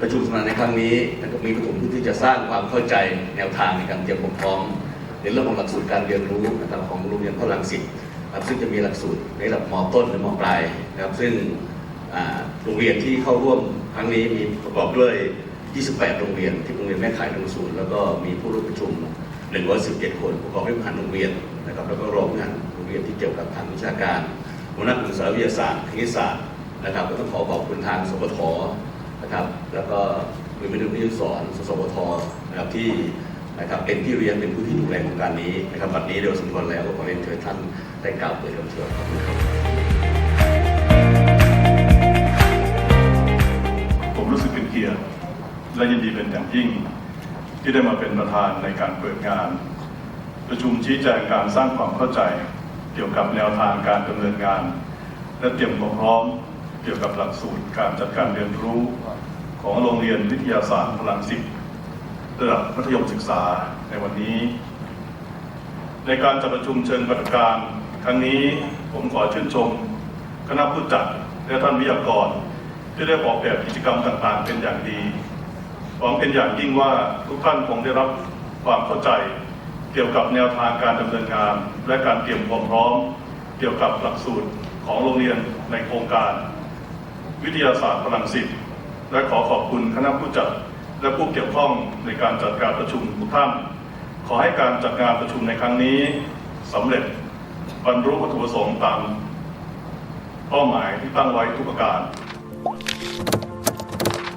ประชุมสภาในครั้งนี้ก็มีประสงค์ที่จะสร้างความเข้าใจแนวทางในการเตรียมความพร้อม ในเรื่องของหลักสูตรการเรียนรู้นะครับของโรงเรียนพระรังสิตนะครับซึ่งจะมีหลักสูตรในระดับมต้นและมปลายนะครับซึ่งโรงเรียนที่เข้าร่วมครั้งนี้มีประกอบด้วย 28 โรงเรียน ที่โรงเรียนแม่ขายตรงศูนย์แล้วก็มีผู้ร่วมประชุม 117 คนประกอบด้วยผู้หารโรงเรียนนะครับแล้วก็รองผู้บริหารโรงเรียนที่เกี่ยวกับทางวิชาการหัวหน้ากลุ่มสารวิทยาศาสตร์คณิตศาสตร์นะครับก็ต้องขอขอบคุณทางสปท นะครับ แล้วก็หรือเป็นผู้ที่สอนสสปทนะครับที่นะครับเป็นที่เรียนเป็นผู้ที่ดูแลโครงการนี้นะครับบัดนี้เดี๋ยวสมควรแล้วก็ขอเรียนเชิญท่านได้กล่าวเปิดคำเชิญขอบคุณครับผมรู้สึกเป็นเกียรติและยินดีเป็นอย่างยิ่ง ที่ได้มาเป็นประธานในการเปิดงาน ประชุมชี้แจงการสร้างความเข้าใจเกี่ยวกับแนวทางการดำเนินงาน และเตรียมความพร้อมเกี่ยวกับหลักสูตรการจัดการเรียนรู้ ของโรงเรียนวิทยาศาสตร์พลังสิทธิ์ระดับมัธยมศึกษาในวันนี้ ในการจัดประชุมเชิงปฏิการครั้งนี้ผมขอชื่นชม คณะผู้จัดและท่านวิทยากร ที่ได้ออกแบบกิจกรรมต่างๆ เป็นอย่างดีหวังเป็นอย่างยิ่งว่าทุกท่านคงได้รับความเข้าใจเกี่ยวกับแนวทางการดำเนินงาน และการเตรียมความพร้อม เกี่ยวกับหลักสูตรของโรงเรียนในโครงการ วิทยาศาสตร์พลังสิทธิ์ และขอขอบคุณคณะผู้จัดและผู้เกี่ยวข้องในการจัดการประชุมทุกท่าน ขอให้การจัดงานประชุมในครั้งนี้สำเร็จบรรลุวัตถุประสงค์ตามเป้าหมายที่ตั้งไว้ทุกประการ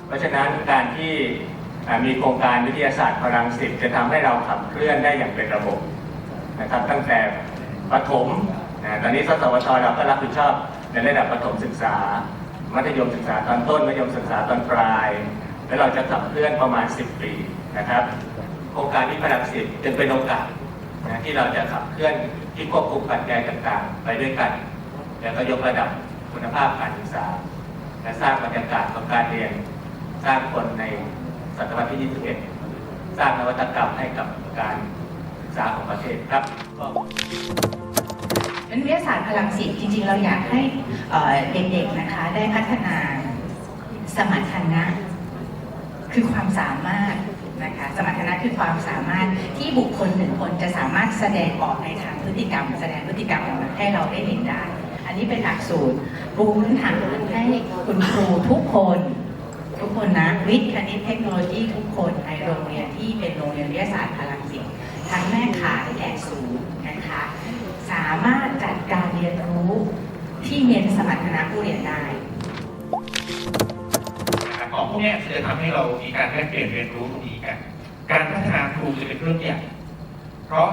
เพราะฉะนั้นการที่มีโครงการวิทยาศาสตร์พลังสิทธิ์จะทำให้เราขับเคลื่อนได้อย่างเป็นระบบนะครับตั้งแต่ประถมนะตอนนี้สสวชเราก็รับผิดชอบในระดับประถมศึกษา มัธยมศึกษาตอนต้นมัธยมศึกษาตอนปลาย แล้วเราจะขับเคลื่อนประมาณ 10 ปีนะครับโครงการที่พลังสิทธิ์จึงเป็นโอกาสนะที่เราจะขับเคลื่อนที่ควบคุมปัจจัยต่างๆ ไปด้วยกัน แล้วก็ยกระดับคุณภาพการศึกษา และสร้างบรรยากาศของการเรียน สร้างคนในศตวรรษที่ 21 สร้างนวัตกรรมให้กับการศึกษาของประเทศครับ เป็นวิทยาศาสตร์พลังจิตจริงๆ เราอยากให้เด็กๆนะคะได้พัฒนาสมรรถนะคือความสามารถนะคะสมรรถนะคือความสามารถที่บุคคลหนึ่งคนจะสามารถแสดงออกในทางพฤติกรรม แสดงพฤติกรรมให้เราได้เห็นได้ อันนี้เป็นหลักสูตรปูพื้นฐานให้คุณครูทุกคนทุกคนนะวิทย์คณิตเทคโนโลยีทุกคนในโรงเรียนที่เป็นโรงเรียนวิทยาศาสตร์พลังจิตทั้งแม่ขายและศูนย์นะคะ สามารถจัดการเรียนรู้ ที่เน้นสมรรถนะผู้เรียนได้ครับของพวกนี้จะทำให้เรามีการแลกเปลี่ยนเรียนรู้ตรงนี้กัน การพัฒนาครูจะเป็นเรื่องใหญ่ เพราะ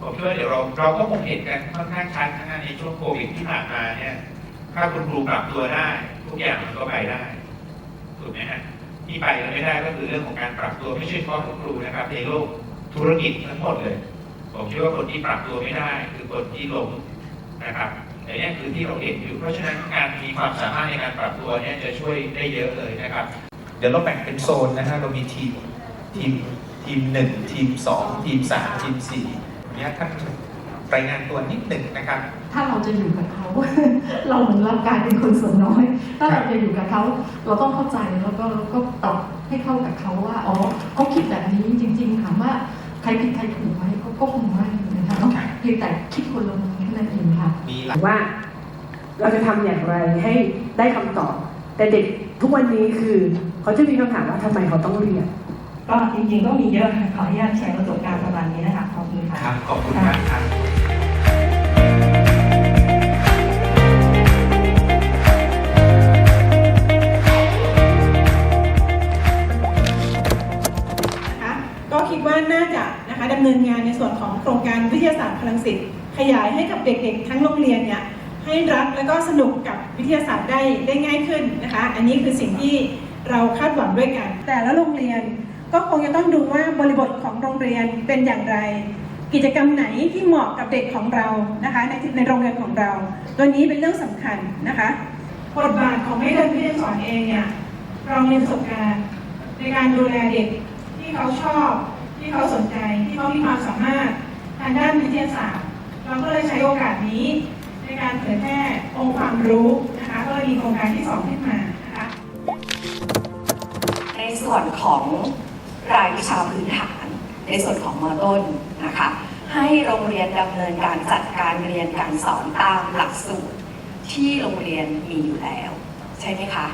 ผมเชื่อเดี๋ยวเราเราก็คงเห็นกันค่อนข้างชัดนะในช่วงโควิดที่ผ่านมาเนี่ย ถ้าคุณครูปรับตัวได้ ทุกอย่างมันก็ไปได้ถูกไหมฮะที่ไปแล้วไม่ได้ก็คือเรื่องของการปรับตัวไม่ใช่เฉพาะคุณครูนะครับในโลกธุรกิจทั้งหมดเลย ผมเชื่อว่าคนที่ปรับตัวไม่ได้ คือคนที่ล้มนะครับ แต่เนี่ยคือที่เราเห็นอยู่เพราะฉะนั้นการมีความสามารถในการปรับตัวเนี่ยจะช่วยได้เยอะเลยนะครับ เดี๋ยวเราแบ่งเป็นโซนนะฮะเรามีทีมทีมทีมหนึ่งทีมสองทีมสามทีมสี่เนี่ยท่านรายงานตัวนิดหนึ่งนะครับ ถ้าเราจะอยู่กับเขา เราเหมือนร่างกายเป็นคนส่วนน้อย ถ้าเราจะอยู่กับเขา เราต้องเข้าใจแล้วก็แล้วก็ปรับให้เข้ากับเขาว่า อ๋อเขาคิดแบบนี้จริง ๆ ถามว่าใครผิดใครถูกไหมก็ก็คงไม่นะคะเนาะเพียงแต่คิดคนละมุมแค่นั้นเองค่ะมี หลายว่า เราจะทำอย่างไรให้ได้คำตอบ แต่เด็กทุกวันนี้คือเขาจะมีคำถามว่าทำไมเขาต้องเรียนก็จริงๆก็มีเยอะค่ะขออนุญาตแชร์ประสบการณ์ประมาณนี้นะคะขอบคุณค่ะครับขอบคุณมากครับนะคะก็คิดว่าน่าจะนะคะดำเนินงานในส่วนของโครงการวิทยาศาสตร์พลังสิทธิ์ ขยายให้กับเด็กๆ ทั้งโรงเรียนเนี่ยให้รักและก็สนุกกับวิทยาศาสตร์ได้ได้ง่ายขึ้นนะคะ อันนี้คือสิ่งที่เราคาดหวังด้วยกัน แต่ละโรงเรียนก็คงจะต้องดูว่าบริบทของโรงเรียนเป็นอย่างไร กิจกรรมไหนที่เหมาะกับเด็กของเรานะคะในในโรงเรียนของเรา ตัวนี้เป็นเรื่องสำคัญนะคะบทบาทของให้เรียนวิทยาศาสตร์เองเนี่ยเรามีประสบการณ์ในการดูแลเด็กที่เขาชอบที่เขาสนใจที่เขามีความสามารถทางด้านวิทยาศาสตร์ เราก็เลยใช้โอกาสนี้ในการเผยแพร่องค์ความรู้นะคะก็เลยมีโครงการที่สองขึ้นมานะคะในส่วนของรายวิชาพื้นฐาน ในส่วนของมต้นนะคะให้โรงเรียนดำเนินการจัดการเรียนการสอนตามหลักสูตรที่โรงเรียนมีอยู่แล้ว ใช่ไหมคะ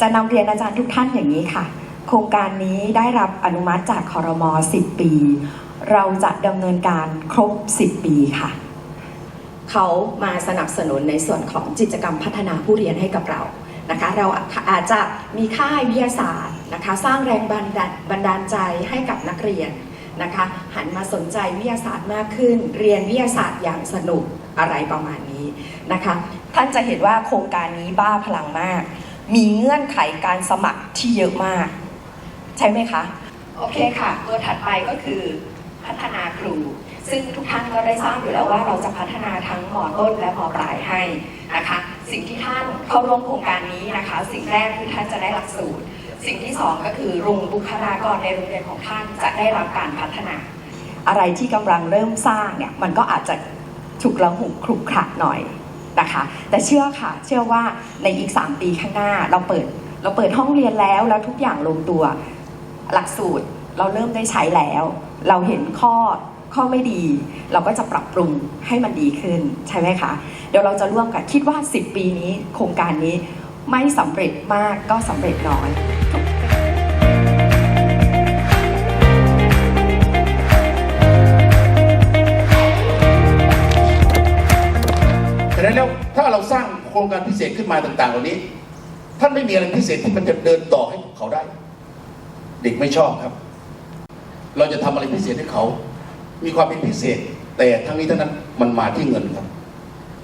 จะนำเรียนอาจารย์ทุกท่านอย่างนี้ค่ะ โครงการนี้ได้รับอนุมัติจากคอรมอ10 ปี เราจะดำเนินการครบ 10 ปีค่ะ เขามาสนับสนุนในส่วนของกิจกรรมพัฒนาผู้เรียนให้กับเรานะคะเราอาจจะมีค่ายวิทยาศาสตร์นะคะสร้างแรงบันดาลบันดาลใจให้กับนักเรียนนะคะหันมาสนใจวิทยาศาสตร์มากขึ้น เรียนวิทยาศาสตร์อย่างสนุกอะไรประมาณนี้นะคะท่านจะเห็นว่าโครงการนี้บ้าพลังมาก มีเงื่อนไขการสมัครที่เยอะมาก ใช่ไหมคะ โอเคค่ะ ตัวถัดไปก็คือพัฒนาครู ซึ่งทุกท่านก็ได้ทราบอยู่แล้วว่าเราจะพัฒนาทั้งหมอต้นและหมอปลายให้นะคะ สิ่งที่ท่านเข้าร่วมโครงการนี้นะคะ สิ่งแรกคือท่านจะได้หลักสูตร สิ่งที่สองก็คือโรงบุคลากรในโรงเรียนของท่านจะได้รับการพัฒนา อะไรที่กำลังเริ่มสร้างเนี่ยมันก็อาจจะฉุกละหุกคลุกคลักหน่อยนะคะ แต่เชื่อค่ะ เชื่อว่าในอีก 3 ปีข้างหน้าเราเปิดเราเปิดห้องเรียนแล้วแล้วทุกอย่างลงตัวหลักสูตรเราเริ่มได้ใช้แล้ว เราเห็นข้อ ข้อไม่ดี เราก็จะปรับปรุงให้มันดีขึ้นใช่ไหมคะ เดี๋ยวเราจะร่วมกันคิดว่า 10 ปีนี้ โครงการนี้ไม่สำเร็จมากก็สำเร็จน้อยฉะนั้นแล้วถ้าเราสร้างโครงการพิเศษขึ้นมาต่าง ๆ เหล่านี้ ท่านไม่มีอะไรพิเศษที่มันจะเดินต่อให้เขาได้ เด็กไม่ชอบครับ เราจะทำอะไรพิเศษให้เขา มีความเป็นพิเศษ แต่ทั้งนี้ทั้งนั้นมันมาที่เงินครับ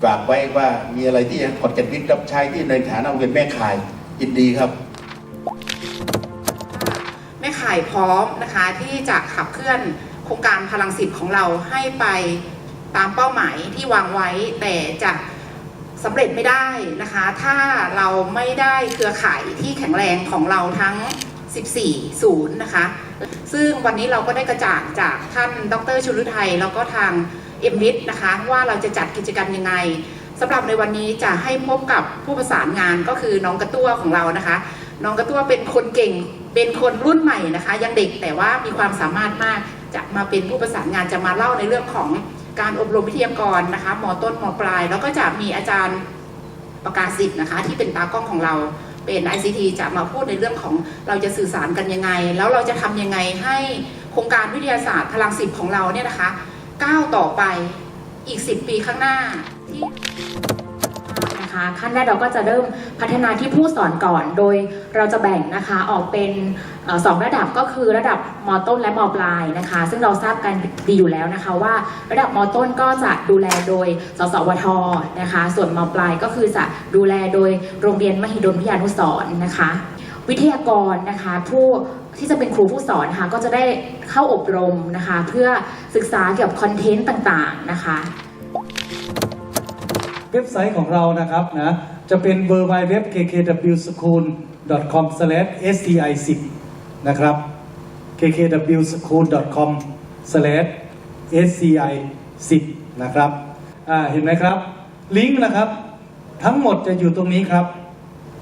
ฝากไว้ว่ามีอะไรที่ขอดแก่นวิทย์รับใช้ที่ในฐานะโรงเรียนแม่ขายยินดีครับ แม่ขายพร้อมนะคะที่จะขับเคลื่อนโครงการพลังสิทธิ์ของเราให้ไปตามเป้าหมายที่วางไว้ แต่จะสำเร็จไม่ได้นะคะ ถ้าเราไม่ได้เครือข่ายที่แข็งแรงของเราทั้ง 14ศูนะคะ ซึ่งวันนี้เราก็ได้กระจ่างจากท่านดรชุลุไทย แล้วก็ทางเอ็มวิทนะคะ ว่าเราจะจัดกิจกรรมยังไงสำหรับในวันนี้จะให้พบกับผู้ประสานงานก็คือน้องกระตั้วของเรานะคะ น้องกระตั้วเป็นคนเก่งเป็นคนรุ่นใหม่นะคะ ยังเด็กแต่ว่ามีความสามารถมากจะมาเป็นผู้ประสานงานจะมาเล่าในเรื่องของการอบรมวิทยากรนะคะมต้นมปลาย แล้วก็จะมีอาจารย์ประกาศสิทธิ์นะคะ ที่เป็นตากล้องของเรา เป็น ICT จะมาพูดในเรื่องของเราจะสื่อสารกันยังไง แล้วเราจะทำยังไงให้โครงการวิทยาศาสตร์พลังสิบของเราเนี่ยนะคะก้าวต่อไปอีก 10 ปีข้างหน้าที่ ขั้นแรกเราก็จะเริ่มพัฒนาที่ผู้สอนก่อน โดยเราจะแบ่งนะคะออกเป็นสองระดับก็คือระดับมต้นและมปลายนะคะ ซึ่งเราทราบกันดีอยู่แล้วนะคะว่าระดับมต้นก็จะดูแลโดย สสวทนะคะ ส่วนมปลายก็คือจะดูแลโดยโรงเรียนมหิดลพิทยานุสรนะคะ วิทยากรนะคะผู้ที่จะเป็นครูผู้สอนนะคะก็จะได้เข้าอบรมนะคะ เพื่อศึกษาเกี่ยวกับคอนเทนต์ต่างๆนะคะ ว็บไซต์ของเรานะครับนะจะเป็น w w w k k w s c h o o l c o m s t i 10นะครับ kkwschool.com sci 10นะครับเห็นไหมครับ ลิงก์นะครับทั้งหมดจะอยู่ตรงนี้ครับ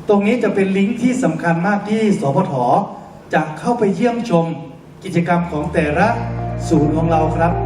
ตรงนี้จะเป็นลิงก์ที่สำคัญมากที่สพทจะเข้าไปเยี่ยมชมกิจกรรมของแต่ละศูนย์ของเราครับ